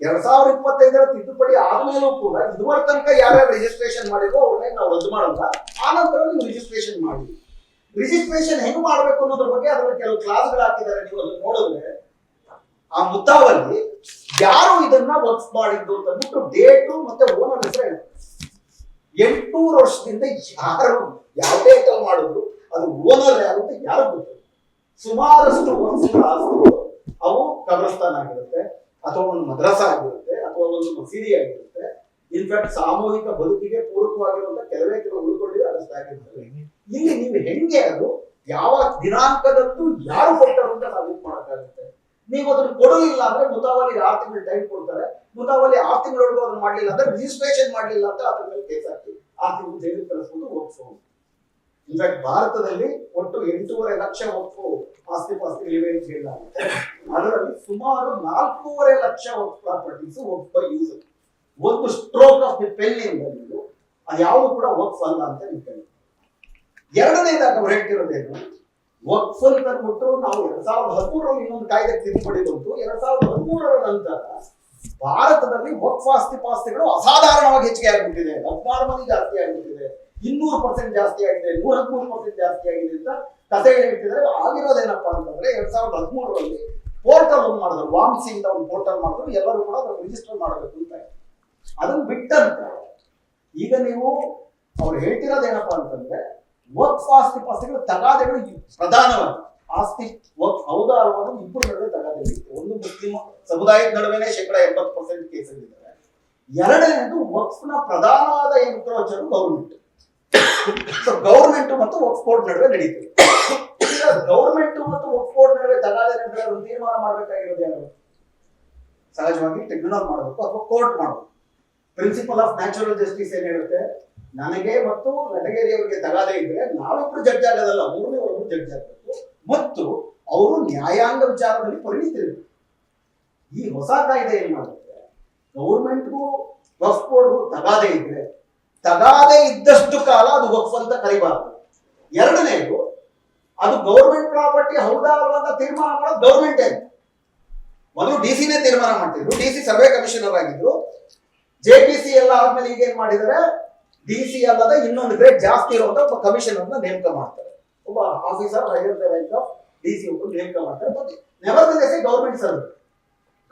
ಎರಡ್ ಸಾವಿರದ ಇಪ್ಪತ್ತೈದರ ತಿದ್ದುಪಡಿ ಆದ್ಮೇಲೂ ಕೂಡ ಇದುವರೆ ತನಕ ಯಾರ್ಯಾರು ರಿಜಿಸ್ಟ್ರೇಷನ್ ಮಾಡಿದ್ರು, ಅವ್ರನ್ನೇ ನಾವು ರದ್ದು ಮಾಡಲ್ಲ. ಆ ನಂತರ ನೀವು ರಿಜಿಸ್ಟ್ರೇಷನ್ ಮಾಡಿ. ರಿಜಿಸ್ಟ್ರೇಷನ್ ಹೆಂಗ್ ಮಾಡ್ಬೇಕು ಅನ್ನೋದ್ರ ಬಗ್ಗೆ ಅದರಲ್ಲಿ ಕೆಲವು ಕ್ಲಾಸ್ಗಳು ಹಾಕಿದ್ದಾರೆ ನೀವು ಅದನ್ನ ನೋಡಿದ್ರೆ ಆ ಮುತಾವಲ್ಲಿ ಯಾರು ಇದನ್ನ ವರ್ಕ್ ಮಾಡಿದ್ದು ಅಂತ ಅಂದ್ಬಿಟ್ಟು ಡೇಟು ಮತ್ತೆ ಓನರ್ ಹೆಸರು ಹೇಳ್ತಾರೆ ಎಂಟುನೂರು ವರ್ಷದಿಂದ ಯಾರು ಯಾವುದೇ ಕಲ್ ಮಾಡಿದ್ರು, ಅದು ಓನರ್ ಯಾರು ಅಂತ ಯಾರು ಗೊತ್ತಿಲ್ಲ. ಸುಮಾರಷ್ಟು ಒಂದ್ಸಲ ಆಸ್ತಿಗಳು ಅವು ಕಬ್ರಸ್ತಾನ್ ಆಗಿರುತ್ತೆ, ಅಥವಾ ಒಂದು ಮದ್ರಸಾ ಆಗಿರುತ್ತೆ, ಅಥವಾ ಒಂದು ಮಸೀದಿ ಆಗಿರುತ್ತೆ. ಇನ್ಫ್ಯಾಕ್ಟ್ ಸಾಮೂಹಿಕ ಬದುಕಿಗೆ ಪೂರಕವಾಗಿರುವಂತಹ ಕೆಲವೇ ಕೆಲವು ಉಳ್ಕೊಂಡಿದೆ ಆಗಿರ್ತವೆ ಇಲ್ಲಿ ನೀವು ಹೆಂಗೆ ಅದು ಯಾವ ದಿನಾಂಕದಂತೂ ಯಾರು ಕೊಟ್ಟರು ಅಂತ ಮಾಡಕ್ಕಾಗುತ್ತೆ ನೀವು ಅದನ್ನು ಕೊಡಲಿಲ್ಲ ಅಂದ್ರೆ ಮುತಾವಲಿ ಆರು ತಿಂಗಳು ಟೈಮ್ ಕೊಡ್ತಾರೆ. ಮುತಾವಲಿ ಆರು ತಿಂಗಳೊಳಗೂ ಅದನ್ನ ಮಾಡಲಿಲ್ಲ ಅಂದ್ರೆ ರಿಜಿಸ್ಟ್ರೇಷನ್ ಮಾಡಲಿಲ್ಲ ಅಂತ ಅದ್ರ ಮೇಲೆ ಕೇಸ್ ಹಾಕಿ ಆರು ತಿಂಗಳು ಜೈಲಿಗೆ ಕಳಿಸ್ಬೋದು ಒಪ್ಸೋದು ಇನ್ಫ್ಯಾಕ್ಟ್ ಭಾರತದಲ್ಲಿ ಒಟ್ಟು ಎಂಟೂವರೆ ಲಕ್ಷ ಒಪ್ಪು ಆಸ್ತಿ ಪಾಸ್ತಿಗಳಿವೆ ಅಂತ ಹೇಳಲಾಗುತ್ತೆ. ಅದರಲ್ಲಿ ಸುಮಾರು ನಾಲ್ಕೂವರೆ ಲಕ್ಷ ಒಪ್ ಪ್ರಾಪರ್ಟೀಸ್ ಒಪ್ಪ ಯೂಸ್ ಒಂದು ಸ್ಟ್ರೋಕ್ ಆಫ್ ದಿ ಪೆನ್ ಇಂದ ನೀವು ಅದು ಯಾವುದು ಕೂಡ ಅಲ್ಲ ಅಂತ ನೀವು ಎರಡನೇದಾಗ ಅವ್ರು ಹೇಳ್ತಿರೋದೇನು ವಕ್ಫ್ ಅಂತ ನಾವು ಎರಡ್ ಸಾವಿರದ ಹದಿಮೂರರಲ್ಲಿ ಇನ್ನೊಂದು ಕಾಯ್ದೆ ತಿದ್ದುಪಡಿ ಬಂತು ಎರಡ್ ಸಾವಿರದ ಹದಿಮೂರರ ನಂತರ ಭಾರತದಲ್ಲಿ ವಕ್ಫ್ ಆಸ್ತಿ ಪಾಸ್ತಿಗಳು ಅಸಾಧಾರಣವಾಗಿ ಹೆಚ್ಚಿಗೆ ಆಗಿಬಿಟ್ಟಿದೆ. ಹದಿನಾರು ಮಂದಿ ಜಾಸ್ತಿ ಆಗಿಬಿಟ್ಟಿದೆ. ಇನ್ನೂರು ಪರ್ಸೆಂಟ್ ಜಾಸ್ತಿ ಆಗಿದೆ. ನೂರ ಹದಿಮೂರು ಪರ್ಸೆಂಟ್ ಜಾಸ್ತಿ ಆಗಿದೆ ಅಂತ ಕಥೆ ಹೇಳ್ತಿದ್ರೆ ಆಗಿರೋದೇನಪ್ಪ ಅಂತಂದ್ರೆ ಎರಡ್ ಸಾವಿರದ ಹದಿಮೂರರಲ್ಲಿ ಪೋರ್ಟಲ್ ಒಂದು ಮಾಡಿದ್ರು. ವಾಮ್ಸಿ ಅಂತ ಒಂದು ಪೋರ್ಟಲ್ ಮಾಡಿದ್ರು. ಎಲ್ಲರೂ ಕೂಡ ಅದನ್ನು ರಿಜಿಸ್ಟರ್ ಮಾಡಬೇಕು ಅಂತ. ಅದನ್ನು ಬಿಟ್ಟಂತೆ ಈಗ ನೀವು ಅವ್ರು ಹೇಳ್ತಿರೋದೇನಪ್ಪಾ ಅಂತಂದ್ರೆ ವಕ್ಫ್ ಆಸ್ತಿ ಪಾಸ್ತಿಗಳು, ತಗಾದೆಗಳು ಪ್ರಧಾನವಾಗಿ. ಆಸ್ತಿ ಹೌದಾ ಅನ್ನೋದು ಇಬ್ಬರು ನಡುವೆ ತಗಾದೆ. ಒಂದು ಮುಸ್ಲಿಂ ಸಮುದಾಯದ ನಡುವೆನೆ ಶೇಕಡ ಎಂಬತ್ತು ಪರ್ಸೆಂಟ್ ಕೇಸಲ್ಲಿದ್ದಾರೆ ಎರಡನೇದು ವಕ್ಫ್ನ ಪ್ರಧಾನವಾದ ಎನ್ಕ್ರೋಚರ್ ಗೌರ್ಮೆಂಟ್. ಸೊ ಗೌರ್ಮೆಂಟ್ ಮತ್ತು ವಕ್ಫ್ ಬೋರ್ಡ್ ನಡುವೆ ನಡೀತದೆ. ಗೌರ್ಮೆಂಟ್ ಮತ್ತು ವಕ್ಫ್ ಬೋರ್ಡ್ ನಡುವೆ ತಗಾದೆ ನಡುವೆ ಒಂದು ತೀರ್ಮಾನ ಮಾಡಬೇಕಾಗಿರೋದು ಯಾರು? ಸಹಜವಾಗಿ ಟ್ರಿಬ್ಯುನಲ್ ಮಾಡಬೇಕು ಅಥವಾ ಕೋರ್ಟ್ ಮಾಡಬೇಕು. ಪ್ರಿನ್ಸಿಪಲ್ ಆಫ್ ನ್ಯಾಚುರಲ್ ಜಸ್ಟಿಸ್ ಏನ್ ಹೇಳುತ್ತೆ? ನನಗೆ ಮತ್ತು ನಟಗೇರಿಯವರಿಗೆ ತಗಾದೆ ಇದ್ರೆ ನಾವಿಬ್ರು ಜಡ್ಜ್ ಆಗೋದಲ್ಲ, ಮೂರನೇ ಒಬ್ಬರು ಜಡ್ಜ್ ಆಗಬೇಕು. ಮತ್ತು ಅವರು ನ್ಯಾಯಾಂಗ ವಿಚಾರದಲ್ಲಿ ಪರಿಣಿತಿರಬೇಕು ಈ ಹೊಸ ಕಾಯ್ದೆ ಏನ್ ಮಾಡುತ್ತೆ ಗೌರ್ಮೆಂಟ್ಗೂ ವಕ್ಫ್ ಬೋರ್ಡ್ಗೂ ತಗಾದೆ ಇದ್ರೆ, ತಗಾದೆ ಇದ್ದಷ್ಟು ಕಾಲ ಅದು ವಕ್ಫ್ ಅಂತ ಕರಿಬಾರದು. ಎರಡನೇದು, ಅದು ಗೌರ್ಮೆಂಟ್ ಪ್ರಾಪರ್ಟಿ ಹೌದಾ ಅಲ್ವಾ ಅಂತ ತೀರ್ಮಾನ ಮಾಡೋದು ಗೌರ್ಮೆಂಟೇ. ಮೊದಲು ಡಿ ಸಿನೇ ತೀರ್ಮಾನ ಮಾಡ್ತಿದ್ರು. ಡಿ ಸಿ ಸರ್ವೆ ಕಮಿಷನರ್ ಆಗಿದ್ರು. ಜೆ ಪಿ ಸಿ ಎಲ್ಲ ಆದ್ಮೇಲೆ ಈಗ ಏನ್ ಮಾಡಿದ್ದಾರೆ? ಡಿ ಸಿ ಅಲ್ಲದೆ ಇನ್ನೊಂದು ಗ್ರೇಡ್ ಜಾಸ್ತಿ ಇರುವಂತ ಒಬ್ಬ ಅನ್ನ ನೇಮಕ ಮಾಡ್ತಾರೆ. ಒಬ್ಬ ಆಫೀಸರ್ ಡಿ ಸಿ ಒಬ್ಬರು ನೇಮಕ ಮಾಡ್ತಾರೆ. ನೆವರ್ ಗೌರ್ಮೆಂಟ್ ಸರ್ವೆ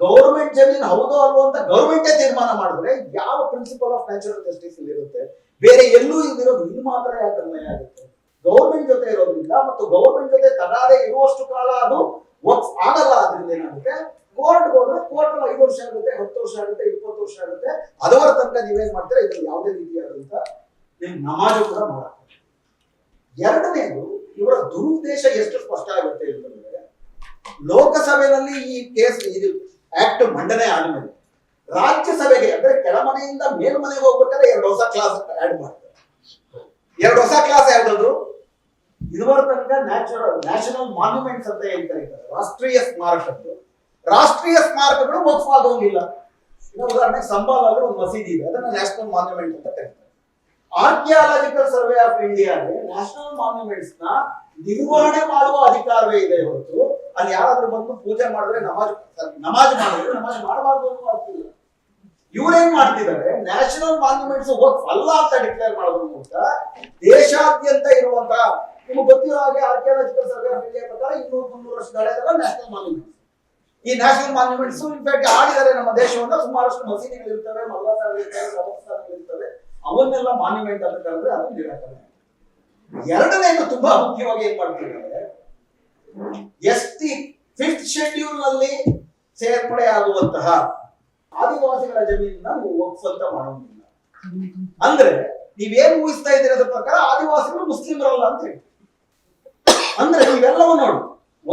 ಗೌರ್ಮೆಂಟ್ ಜಮೀನು ಹೌದು ಅಲ್ವೋ ಅಂತ ಗೌರ್ಮೆಂಟೇ ತೀರ್ಮಾನ ಮಾಡಿದ್ರೆ ಯಾವ ಪ್ರಿನ್ಸಿಪಲ್ ಆಫ್ ನ್ಯಾಚುರಲ್ ಜಸ್ಟಿಸ್ ಇರುತ್ತೆ? ಬೇರೆ ಎಲ್ಲೂ ಇಲ್ಲಿರೋದು ಇಲ್ಲಿ ಮಾತ್ರ ಯಾಕೆ ಅನ್ವಯ ಆಗುತ್ತೆ? ಗೌರ್ಮೆಂಟ್ ಜೊತೆ ಇರೋದ್ರಿಂದ ಮತ್ತು ಗೌರ್ಮೆಂಟ್ ಜೊತೆ ತಗಾದೆ ಇರುವಷ್ಟು ಕಾಲ ಅದು ವರ್ಕ್ಸ್ ಆಗಲ್ಲ ಅದರಿಂದ ಏನಾಗುತ್ತೆ? ಕೋರ್ಟ್ ಹೋದ್ರೆ ಕೋರ್ಟ್ ಐದು ವರ್ಷ ಆಗುತ್ತೆ, ಹತ್ತು ವರ್ಷ ಆಗುತ್ತೆ, ಇಪ್ಪತ್ತು ವರ್ಷ ಆಗುತ್ತೆ. ಅದವರ ತನಕ ನೀವೇನ್ ಮಾಡ್ತೀರಾ? ಇದ್ರಲ್ಲಿ ಯಾವುದೇ ರೀತಿಯಾದಂತ ನಿಮ್ ನಮಾಜು ಕೂಡ ಮಾಡಲ್ಲ. ಎರಡನೇದು, ಇವರ ದುರುದ್ದೇಶ ಎಷ್ಟು ಸ್ಪಷ್ಟ ಆಗುತ್ತೆ ಅಂತಂದ್ರೆ, ಲೋಕಸಭೆಯಲ್ಲಿ ಈ ಕೇಸ್, ಇದು ಆಕ್ಟ್ ಮಂಡನೆ ಆದ್ಮೇಲೆ ರಾಜ್ಯಸಭೆಗೆ, ಅಂದ್ರೆ ಕೆಳಮನೆಯಿಂದ ಮೇಲ್ಮನೆಗೆ ಹೋಗ್ಬೇಕಾದ್ರೆ ಎರಡು ಹೊಸ ಕ್ಲಾಸ್ ಆಡ್ ಮಾಡ್ತಾರೆ. ಎರಡು ಹೊಸ ಕ್ಲಾಸ್ ಯಾವ್ದು ಇದುವರ ತನಕ ನ್ಯಾಚುರಲ್ ನ್ಯಾಷನಲ್ ಮಾನ್ಯುಮೆಂಟ್ಸ್ ಅಂತ ಏನ್ ಕರೀತಾರೆ ರಾಷ್ಟ್ರೀಯ ಸ್ಮಾರಕಗಳು ರಾಷ್ಟ್ರೀಯ ಸ್ಮಾರಕಗಳು ವಕ್ಫ್ ಆಗೋಂಗಿಲ್ಲ ಉದಾಹರಣೆಗೆ ಸಂಬಾಲ್ ಅಲ್ಲಿ ಒಂದು ಮಸೀದಿ ಇದೆ, ಅದನ್ನ ನ್ಯಾಷನಲ್ ಮಾನ್ಯುಮೆಂಟ್ ಅಂತ ಕರೀತಾರೆ. ಆರ್ಕಿಯಾಲಜಿಕಲ್ ಸರ್ವೆ ಆಫ್ ಇಂಡಿಯಾಗೆ ನ್ಯಾಷನಲ್ ಮಾನ್ಯುಮೆಂಟ್ಸ್ನ ನಿರ್ವಹಣೆ ಮಾಡುವ ಅಧಿಕಾರವೇ ಇದೆ ಹೊರತು, ಅಲ್ಲಿ ಯಾರಾದ್ರೂ ಬಂದು ಪೂಜೆ ಮಾಡಿದ್ರೆ ನಮಾಜ್ ನಮಾಜ್ ಮಾಡಿದ್ರೆ ನಮಾಜ್ ಮಾಡಬಾರ್ದು ಅಂತ ಇಲ್ಲ ಇವ್ರೇನ್ ಮಾಡ್ತಿದ್ದಾರೆ? ನ್ಯಾಷನಲ್ ಮಾನ್ಯುಮೆಂಟ್ಸ್ ಹೋಗ್ ಅಲ್ಲ ಅಂತ ಡಿಕ್ಲೇರ್ ಮಾಡೋದ್ರ ಮೂಲಕ ದೇಶಾದ್ಯಂತ ಇರುವಂತಹ, ನಿಮ್ಗೆ ಗೊತ್ತಿರೋ ಹಾಗೆ ಆರ್ಕಿಯಾಲಜಿಕಲ್ ಸರ್ವೆ ಆಫ್ ಇಂಡಿಯಾ ಪ್ರಕಾರ ಇನ್ನೂರು ಮುನ್ನೂರು ವರ್ಷದ ಹಳೆಯದಲ್ಲ ನ್ಯಾಷನಲ್ ಮಾನ್ಯುಮೆಂಟ್ಸ್ ಈ ನ್ಯಾಷನಲ್ ಮಾನ್ಯುಮೆಂಟ್ಸ್ ಇನ್ಫ್ಯಾಕ್ಟ್ ಆಡಿದರೆ ನಮ್ಮ ದೇಶವನ್ನ ಸುಮಾರಷ್ಟು ಮಸೀದಿಗಳಿರ್ತವೆ ಮಲ್ಲಾಸಗಳಿರ್ತವೆ ದೇವಸ್ಥಾನಗಳಿರ್ತವೆ ಅವನ್ನೆಲ್ಲ ಮಾನ್ಯುಮೆಂಟ್ ಅಂತ ಕರೆದ್ರೆ ಅದು ನಿರಾಕರಣೆ. ಎರಡನೇದು ತುಂಬಾ ಮುಖ್ಯವಾಗಿ ಏನ್ ಮಾಡ್ತಿದ್ದಾರೆ ಎಸ್ ಟಿ ಫಿಫ್ತ್ ಶೆಡ್ಯೂಲ್ನಲ್ಲಿ ಸೇರ್ಪಡೆ ಆಗುವಂತಹ ಆದಿವಾಸಿಗಳ ಜಮೀನನ್ನ ನೀವು ವಕ್ಫ್ ಅಂತ ಮಾಡೋದಿಲ್ಲ ಅಂದ್ರೆ ನೀವೇನ್ ಊಹಿಸ್ತಾ ಇದ್ದೀರ ಪ್ರಕಾರ ಆದಿವಾಸಿಗಳು ಮುಸ್ಲಿಮರಲ್ಲ ಅಂತ ಹೇಳಿ. ಅಂದ್ರೆ ನೀವೆಲ್ಲವೂ ನೋಡಿ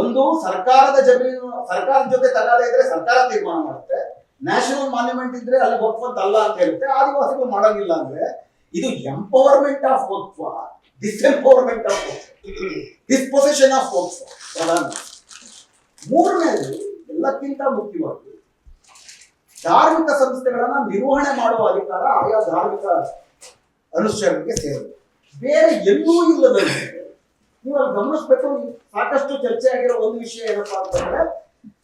ಒಂದು ಸರ್ಕಾರದ ಜಮೀನು, ಸರ್ಕಾರದ ಜೊತೆ ತಗಾದ ಇದ್ರೆ ಸರ್ಕಾರ ತೀರ್ಮಾನ ಮಾಡುತ್ತೆ. ನ್ಯಾಷನಲ್ ಮಾನ್ಯುಮೆಂಟ್ ಇದ್ರೆ ಅಲ್ಲಿ ವಕ್ಫ್ ಅಲ್ಲ ಅಂತ ಹೇಳುತ್ತೆ. ಆದಿವಾಸಿಗಳು ಮಾಡಂಗಿಲ್ಲ ಅಂದ್ರೆ ಇದು empowerment of Waqf disempowerment of disposition of Waqf ಪ್ರಧಾನ. ಮೂರನೇದು ಎಲ್ಲಕ್ಕಿಂತ ಮುಖ್ಯವಾಗಿ ಧಾರ್ಮಿಕ ಸಂಸ್ಥೆಗಳನ್ನ ನಿರ್ವಹಣೆ ಮಾಡುವ ಅಧಿಕಾರ ಆಯಾ ಧಾರ್ಮಿಕ ಅನುಷ್ಠಾನಕ್ಕೆ ಸೇರಿದೆ. ಬೇರೆ ಎಲ್ಲೂ ಇಲ್ಲದಂತೆ ನೀವು ಅಲ್ಲಿ ಗಮನಿಸಬೇಕು ಸಾಕಷ್ಟು ಚರ್ಚೆ ಆಗಿರೋ ಒಂದು ವಿಷಯ ಏನಪ್ಪಾ ಅಂತಂದ್ರೆ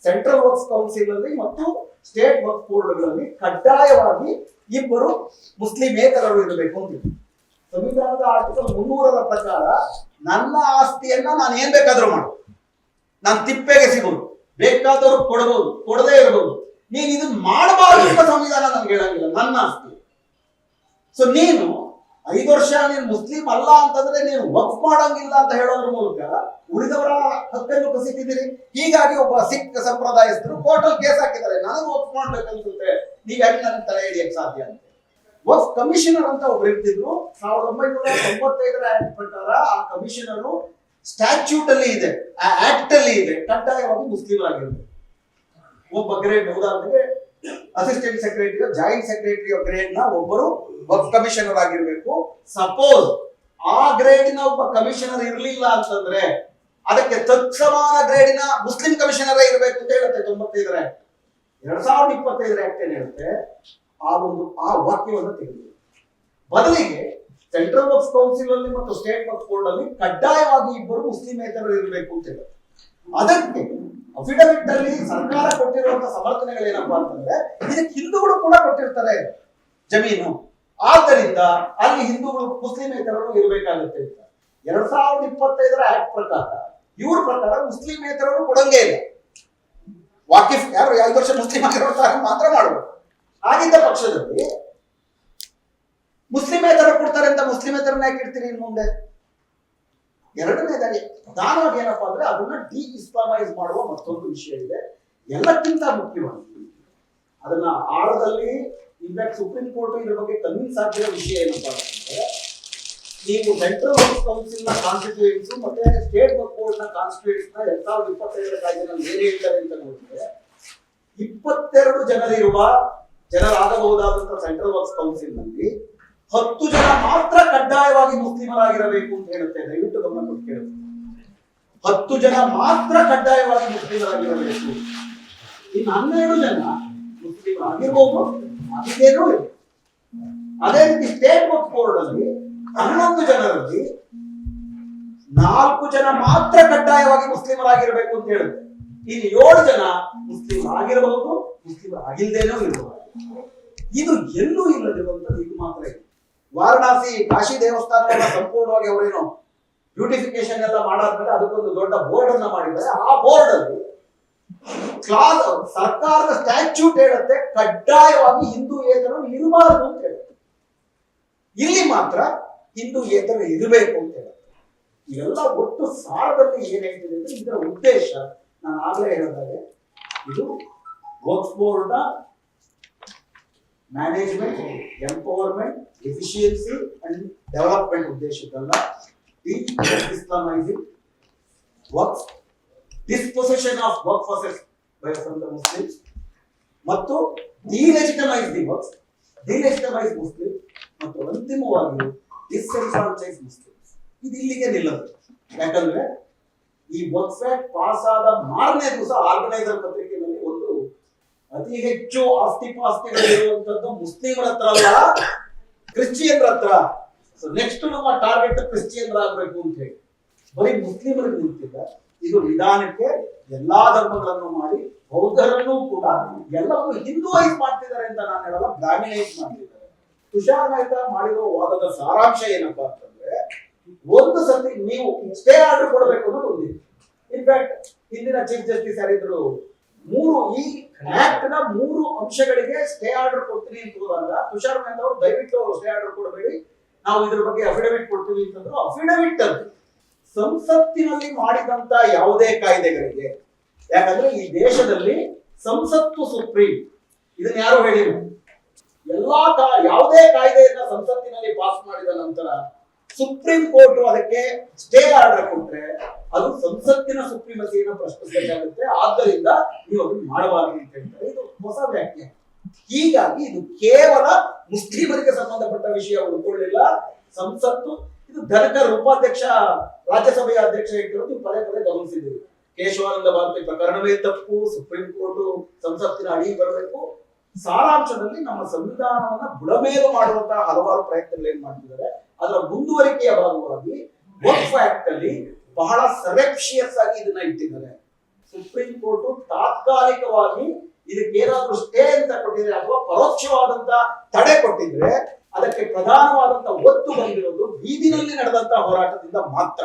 ಸೆಂಟ್ರಲ್ ವರ್ಕ್ಸ್ ಕೌನ್ಸಿಲ್ ಅಲ್ಲಿ ಮತ್ತು ಸ್ಟೇಟ್ ವರ್ಕ್ ಬೋರ್ಡ್ಗಳಲ್ಲಿ ಕಡ್ಡಾಯವಾಗಿ ಇಬ್ಬರು ಮುಸ್ಲಿಮೇತರರು ಇರಬೇಕು ಅಂತ ಸಂವಿಧಾನದ ಆರ್ಟಿಕಲ್ ಮುನ್ನೂರರ ಪ್ರಕಾರ ನನ್ನ ಆಸ್ತಿಯನ್ನ ನಾನು ಏನ್ ಬೇಕಾದ್ರೂ ಮಾಡು. ನಾನು ತಿಪ್ಪೆಗೆ ಸಿಗೋದು. ಬೇಕಾದವರು ಕೊಡಬಹುದು ಕೊಡದೇ ಇರಬಹುದು ನೀನು ಇದನ್ನ ಮಾಡಬಾರ್ದು ಅಂತ ಸಂವಿಧಾನ ನನ್ಗೆ ಹೇಳಂಗಿಲ್ಲ. ನನ್ನ ಆಸ್ತಿ. ಸೊ ನೀನು ಐದು ವರ್ಷ ನೀನು ಮುಸ್ಲಿಂ ಅಲ್ಲ ಅಂತಂದ್ರೆ ನೀನು ವಕ್ಫ್ ಮಾಡಂಗಿಲ್ಲ ಅಂತ ಹೇಳೋದ್ರ ಮೂಲಕ ಉಳಿದವರ ಹಕ್ಕನ್ನು ಕಸಿತಿದ್ದೀರಿ. ಹೀಗಾಗಿ ಒಬ್ಬ ಸಿಖ್ ಸಂಪ್ರದಾಯಸ್ಥರು ಕೋರ್ಟಲ್ ಕೇಸ್ ಹಾಕಿದ್ದಾರೆ. ನನಗೆ ವಕ್ಫ್ ಮಾಡ್ಬೇಕನ್ಸುತ್ತೆ. ನೀವ್ ಯಾಕೆ ನನ್ನ ತಲೆ ಹಿಡಿಯಕ್ ಸಾಧ್ಯ ಅಂತ. ವಕ್ಫ್ ಕಮಿಷನರ್ ಅಂತ ಒಬ್ರು ಇರ್ತಿದ್ರು. ಸಾವಿರದ ಒಂಬೈನೂರ ತೊಂಬತ್ತೈದರ ಆಕ್ಟ್ ಪ್ರಕಾರ ಆ ಕಮಿಷನರು ಸ್ಟ್ಯಾಚ್ಯೂಟ್ ಅಲ್ಲಿ ಇದೆ. ಆ ಆಕ್ಟ್ ಅಲ್ಲಿ ಇದೆ. ಕಡ್ಡಾಯವಾಗಿ ಆಗಿರುತ್ತೆ ಒಬ್ಬ ಗ್ರೇಟ್ ಉದಾಹರಣೆಗೆ ಅಸಿಸ್ಟೆಂಟ್ ಸೆಕ್ರೆಟರಿ ಜಾಯಿಂಟ್ ಸೆಕ್ರೆಟರಿ ಗ್ರೇಡ್ನ ಒಬ್ಬರು ಕಮಿಷನರ್ ಆಗಿರ್ಬೇಕು. ಸಪೋಸ್ ಆ ಗ್ರೇಡಿನ ಒಬ್ಬ ಕಮಿಷನರ್ ಇರಲಿಲ್ಲ ಅಂತಂದ್ರೆ ಅದಕ್ಕೆ ತತ್ಸಮಾನ ಗ್ರೇಡಿನ ಮುಸ್ಲಿಂ ಕಮಿಷನರ್ ಇರಬೇಕು ಅಂತ ಹೇಳುತ್ತೆ ತೊಂಬತ್ತೈದರ. ಎರಡ್ ಸಾವಿರದ ಇಪ್ಪತ್ತೈದರ ಆಕ್ಟ್ ಏನ್ ಹೇಳುತ್ತೆ? ಆ ಒಂದು, ಆ ವಾಕ್ಯವನ್ನು ತೆಗೆದು. ಬದಲಿಗೆ ಸೆಂಟ್ರಲ್ ವರ್ಕ್ಸ್ ಕೌನ್ಸಿಲ್ ಅಲ್ಲಿ ಮತ್ತು ಸ್ಟೇಟ್ ವರ್ಕ್ಸ್ ಬೋರ್ಡ್ ಅಲ್ಲಿ ಕಡ್ಡಾಯವಾಗಿ ಇಬ್ಬರು ಮುಸ್ಲಿಮೇತರರು ಇರಬೇಕು ಅಂತ ಹೇಳುತ್ತೆ. ಅದಕ್ಕೆ ಅಫಿಡವಿಟ್ ಅಲ್ಲಿ ಸರ್ಕಾರ ಕೊಟ್ಟಿರುವಂತ ಸಮರ್ಥನೆಗಳೇನಪ್ಪಾ ಅಂತಂದ್ರೆ, ಇದಕ್ಕೆ ಹಿಂದೂಗಳು ಕೂಡ ಕೊಟ್ಟಿರ್ತಾರೆ ಜಮೀನು. ಆದ್ದರಿಂದ ಅಲ್ಲಿ ಹಿಂದೂಗಳು ಮುಸ್ಲಿಮೇತರರು ಇರಬೇಕಾಗುತ್ತೆ ಅಂತ. ಎರಡ್ ಸಾವಿರದ ಇಪ್ಪತ್ತೈದರ ಆಕ್ಟ್ ಪ್ರಕಾರ, ಇವ್ರ ಪ್ರಕಾರ ಮುಸ್ಲಿಮೇತರರು ಕೊಡಂಗೇ ಇಲ್ಲ. ವಾಕಿಫ್ ಯಾರು, ಐದು ವರ್ಷ ಮುಸ್ಲಿಂ ಆಗಿರೋರು ಮಾತ್ರ ಮಾಡಬಹುದು ಆಗಿದ್ದ ಪಕ್ಷದಲ್ಲಿ ಮುಸ್ಲಿಮೇತರ ಕೊಡ್ತಾರೆ ಅಂತ ಮುಸ್ಲಿಮೇತರನ್ನ ಯಾಕೆ ಇಡ್ತೀರಿ ಇನ್ ಮುಂದೆ? ಎರಡನೇದಾಗಿ ಪ್ರಧಾನವಾಗಿ ಏನಪ್ಪಾ ಅಂದ್ರೆ ಅದನ್ನ ಡಿ ಇಸ್ಲಾಮೈಸ್ ಮಾಡುವ ಮತ್ತೊಂದು ವಿಷಯ ಇದೆ. ಎಲ್ಲಕ್ಕಿಂತ ಮುಖ್ಯವಾಗಿ ಅದನ್ನ ಆಳದಲ್ಲಿ ಇನ್ಫ್ಯಾಕ್ಟ್ ಸುಪ್ರೀಂ ಕೋರ್ಟ್ ಇದ್ರ ಬಗ್ಗೆ ಕನ್ವಿನ್ಸ್ ಆಗಿರೋ ವಿಷಯ ಏನಪ್ಪಾ ಅಂತಂದ್ರೆ, ನೀವು ಸೆಂಟ್ರಲ್ ವರ್ಕ್ ಕೌನ್ಸಿಲ್ನ ಕಾನ್ಸ್ಟಿಟ್ಯೂಯೆಂಟ್ಸ್ ಮತ್ತೆ ಸ್ಟೇಟ್ ವರ್ಕ್ನ ಕಾನ್ಸ್ಟಿಟ್ಯೂಯೆಂಟ್ಸ್ನ ಎರಡ್ ಸಾವಿರದ ಇಪ್ಪತ್ತೈದರ ಹೇಳ್ತಾರೆ ಅಂತ ನೋಡಿದ್ರೆ, ಇಪ್ಪತ್ತೆರಡು ಜನರಿರುವ ಜನರಾಗಬಹುದಾದಂತಹ ಸೆಂಟ್ರಲ್ ವರ್ಕ್ಸ್ ಕೌನ್ಸಿಲ್ನಲ್ಲಿ ಹತ್ತು ಜನ ಮಾತ್ರ ಕಡ್ಡಾಯವಾಗಿ ಮುಸ್ಲಿಮರಾಗಿರಬೇಕು ಅಂತ ಹೇಳುತ್ತೆ. ದಯವಿಟ್ಟು ಗಮನ ಕೊಟ್ಟು ಕೇಳುತ್ತೆ ಹತ್ತು ಜನ ಮಾತ್ರ ಕಡ್ಡಾಯವಾಗಿ ಮುಸ್ಲಿಮರಾಗಿರಬೇಕು. ಇನ್ನು ಹನ್ನೆರಡು ಜನ ಮುಸ್ಲಿಮರಾಗಿರ್ಬೋದು. ಆಗಿದ್ದೇನೂ ಇಲ್ಲ. ಅದೇ ರೀತಿ ಸ್ಟೇಟ್ ಆಫ್ ಬೋರ್ಡ್ ಅಲ್ಲಿ ಹನ್ನೊಂದು ಜನರಲ್ಲಿ ನಾಲ್ಕು ಜನ ಮಾತ್ರ ಕಡ್ಡಾಯವಾಗಿ ಮುಸ್ಲಿಮರಾಗಿರಬೇಕು ಅಂತ ಹೇಳುತ್ತೆ. ಇನ್ನು ಏಳು ಜನ ಮುಸ್ಲಿಂ ಆಗಿರಬಹುದು ಮುಸ್ಲಿಂ ಆಗಿಲ್ದೇನೂ ಇರಬಹುದು ಇದು ಎಲ್ಲೂ ಇಲ್ಲದಿರುವಂತದ್ದು ಇದು ಮಾತ್ರ ಇದೆ. ವಾರಣಾಸಿ ಕಾಶಿ ದೇವಸ್ಥಾನವನ್ನ ಸಂಪೂರ್ಣವಾಗಿ ಅವರೇನು ಬ್ಯೂಟಿಫಿಕೇಶನ್ ಎಲ್ಲ ಮಾಡಾದ್ಮೇಲೆ ಅದಕ್ಕೊಂದು ದೊಡ್ಡ ಬೋರ್ಡ್ ಅನ್ನ ಮಾಡಿದ್ದಾರೆ. ಆ ಬೋರ್ಡ್ ಅಲ್ಲಿ ಕ್ಲಾಸ್ ಸರ್ಕಾರದ ಸ್ಟ್ಯಾಚ್ಯೂಟ್ ಹೇಳುತ್ತೆ, ಕಡ್ಡಾಯವಾಗಿ ಹಿಂದೂ ಏತರು ಇರಬಾರದು ಅಂತ ಹೇಳುತ್ತೆ. ಇಲ್ಲಿ ಮಾತ್ರ ಹಿಂದೂ ಏತರು ಇರಬೇಕು ಅಂತ ಹೇಳುತ್ತೆ. ಇದೆಲ್ಲ ಒಟ್ಟು ಸಾರದಲ್ಲಿ ಏನ್ ಹೇಳ್ತಿದೆ ಅಂದ್ರೆ ಇದರ ಉದ್ದೇಶ ನಾನು ಆಗ್ಲೇ ಹೇಳಿದಾಗೆ ಇದು works board management empowerment efficiency and development ಉದ್ದೇಶಕ್ಕಲ್ಲ de Islamising work disposition of work forces by from Muslims ಮತ್ತು delegitimise the works delegitimise Muslim ಮತ್ತು ಅಂತಿಮವಾಗಿ ಡಿಸ್ಎನ್ಫ್ರಾಂಚೈಸ್ ಮುಸ್ಲಿಮ್ಸ್ ಇದು ಇಲ್ಲಿಗೆ ನಿಲ್ಲದು. ಯಾಕಂದ್ರೆ ಈ ವರ್ಕ್ಸ್ ಆಕ್ಟ್ ಪಾಸ್ ಆದ ಮಾರನೇ ದಿವಸ ಆರ್ಗನೈಸರ್ ಅತಿ ಹೆಚ್ಚು ಆಸ್ತಿ ಪಾಸ್ತಿಗಳಿರುವಂತದ್ದು ಮುಸ್ಲಿಮರ ಹತ್ರ ಅಲ್ಲ, ಕ್ರಿಶ್ಚಿಯನ್ರ ಹತ್ರ. ನೆಕ್ಸ್ಟ್ ನಮ್ಮ ಟಾರ್ಗೆಟ್ ಕ್ರಿಶ್ಚಿಯನ್ರಾಗಬೇಕು ಅಂತ ಹೇಳಿ. ಬರೀ ಮುಸ್ಲಿಮರಿಗೆ ನಿಂತಿಲ್ಲ ಇದು ನಿಧಾನಕ್ಕೆ ಎಲ್ಲಾ ಧರ್ಮಗಳನ್ನು ಮಾಡಿ ಬೌದ್ಧರನ್ನೂ ಕೂಡ ಎಲ್ಲವೂ ಹಿಂದೂವೈಸ್ ಮಾಡ್ತಿದ್ದಾರೆ ಅಂತ ನಾನು ಹೇಳಲ್ಲ, ಬ್ರಾಹ್ಮಿಣೈಸ್ ಮಾಡ್ತಿದ್ದಾರೆ. ತುಷಾರ್ ಮೆಹ್ತಾ ಮಾಡಿರೋ ವಾದದ ಸಾರಾಂಶ ಏನಪ್ಪಾ ಅಂತಂದ್ರೆ, ಒಂದು ಸತಿ ನೀವು ಸ್ಟೇ ಆರ್ಡರ್ ಕೊಡಬೇಕು ಅನ್ನೋದು ಒಂದಿದೆ ಇನ್ಫ್ಯಾಕ್ಟ್ ಹಿಂದಿನ ಚೀಫ್ ಜಸ್ಟಿಸ್ ಯಾರಿದ್ರು ಮೂರು ಈ ಆಕ್ಟ್ನ ಮೂರು ಅಂಶಗಳಿಗೆ ಸ್ಟೇ ಆರ್ಡರ್ ಕೊಡ್ತೀನಿ ಅಂತ ಹೋದಾಗ ತುಷಾರ್ ಮೆಹ್ತಾ ಅವರು ದಯವಿಟ್ಟು ಸ್ಟೇ ಆರ್ಡರ್ ಕೊಡಬೇಡಿ. ನಾವು ಇದ್ರ ಬಗ್ಗೆ ಅಫಿಡವಿಟ್ ಕೊಡ್ತೀವಿ ಅಂತಂದ್ರು ಅಫಿಡವಿಟ್ ಅಂತ ಸಂಸತ್ತಿನಲ್ಲಿ ಮಾಡಿದಂತ ಯಾವುದೇ ಕಾಯ್ದೆಗಳಿಗೆ, ಯಾಕಂದ್ರೆ ಈ ದೇಶದಲ್ಲಿ ಸಂಸತ್ತು ಸುಪ್ರೀಂ, ಇದನ್ನ ಯಾರು ಹೇಳಿಲ್ಲ ಎಲ್ಲಾ ಯಾವುದೇ ಕಾಯ್ದೆಯನ್ನ ಸಂಸತ್ತಿನಲ್ಲಿ ಪಾಸ್ ಮಾಡಿದ ನಂತರ ಸುಪ್ರೀಂ ಕೋರ್ಟ್ ಅದಕ್ಕೆ ಸ್ಟೇ ಆರ್ಡರ್ ಕೊಟ್ರೆ ಅದು ಸಂಸತ್ತಿನ ಸುಪ್ರೀಮಸಿಯನ್ನು ಪ್ರಶ್ನಿಸಬೇಕಾಗುತ್ತೆ. ಆದ್ದರಿಂದ ನೀವು ಅದನ್ನು ಮಾಡಬಾರದು ಅಂತ ಹೇಳ್ತಾರೆ. ಇದು ಹೊಸ ವ್ಯಾಖ್ಯೆ. ಹೀಗಾಗಿ ಇದು ಕೇವಲ ಮುಸ್ಲಿಮರಿಗೆ ಸಂಬಂಧಪಟ್ಟ ವಿಷಯ ಉಳ್ಕೊಳ್ಳಿಲ್ಲ. ಸಂಸತ್ತು, ಇದು ಧನಕರ್ ಉಪಾಧ್ಯಕ್ಷ, ರಾಜ್ಯಸಭೆಯ ಅಧ್ಯಕ್ಷ ನೀವು ಪದೇ ಪದೇ ಗಮನಿಸಿದ್ದೀವಿ. ಕೇಶವಾನಂದ ಭಾರತಿ ಪ್ರಕರಣವೇ ತಪ್ಪು, ಸುಪ್ರೀಂ ಕೋರ್ಟ್ ಸಂಸತ್ತಿನ ಅಡಿ ಬರಬೇಕು. ಸಾರಾಂಶದಲ್ಲಿ ನಮ್ಮ ಸಂವಿಧಾನವನ್ನ ಬುಡಮೇಲು ಮಾಡುವಂತಹ ಹಲವಾರು ಪ್ರಯತ್ನಗಳು ಏನ್ ಮಾಡ್ತಿದ್ದಾರೆ. ಅದರ ಮುಂದುವರಿಕೆಯ ಭಾಗವಾಗಿ ವಕ್ಫ್ ಆಕ್ಟ್ ಅಲ್ಲಿ ಬಹಳ ಸರೆಪ್ಷಿಯಸ್ ಆಗಿ ಇದನ್ನ ಇಟ್ಟಿದ್ದಾರೆ. ಸುಪ್ರೀಂ ಕೋರ್ಟ್ ತಾತ್ಕಾಲಿಕವಾಗಿ ಇದಕ್ಕೆ ಏನಾದ್ರೂ ಸ್ಟೇ ಅಂತ ಕೊಟ್ಟಿದ್ರೆ ಅಥವಾ ಪರೋಕ್ಷವಾದಂತ ತಡೆ ಕೊಟ್ಟಿದ್ರೆ ಅದಕ್ಕೆ ಪ್ರಧಾನವಾದಂತ ಒತ್ತು ಬಂದಿರೋದು ಬೀದಿನಲ್ಲಿ ನಡೆದಂತ ಹೋರಾಟದಿಂದ ಮಾತ್ರ.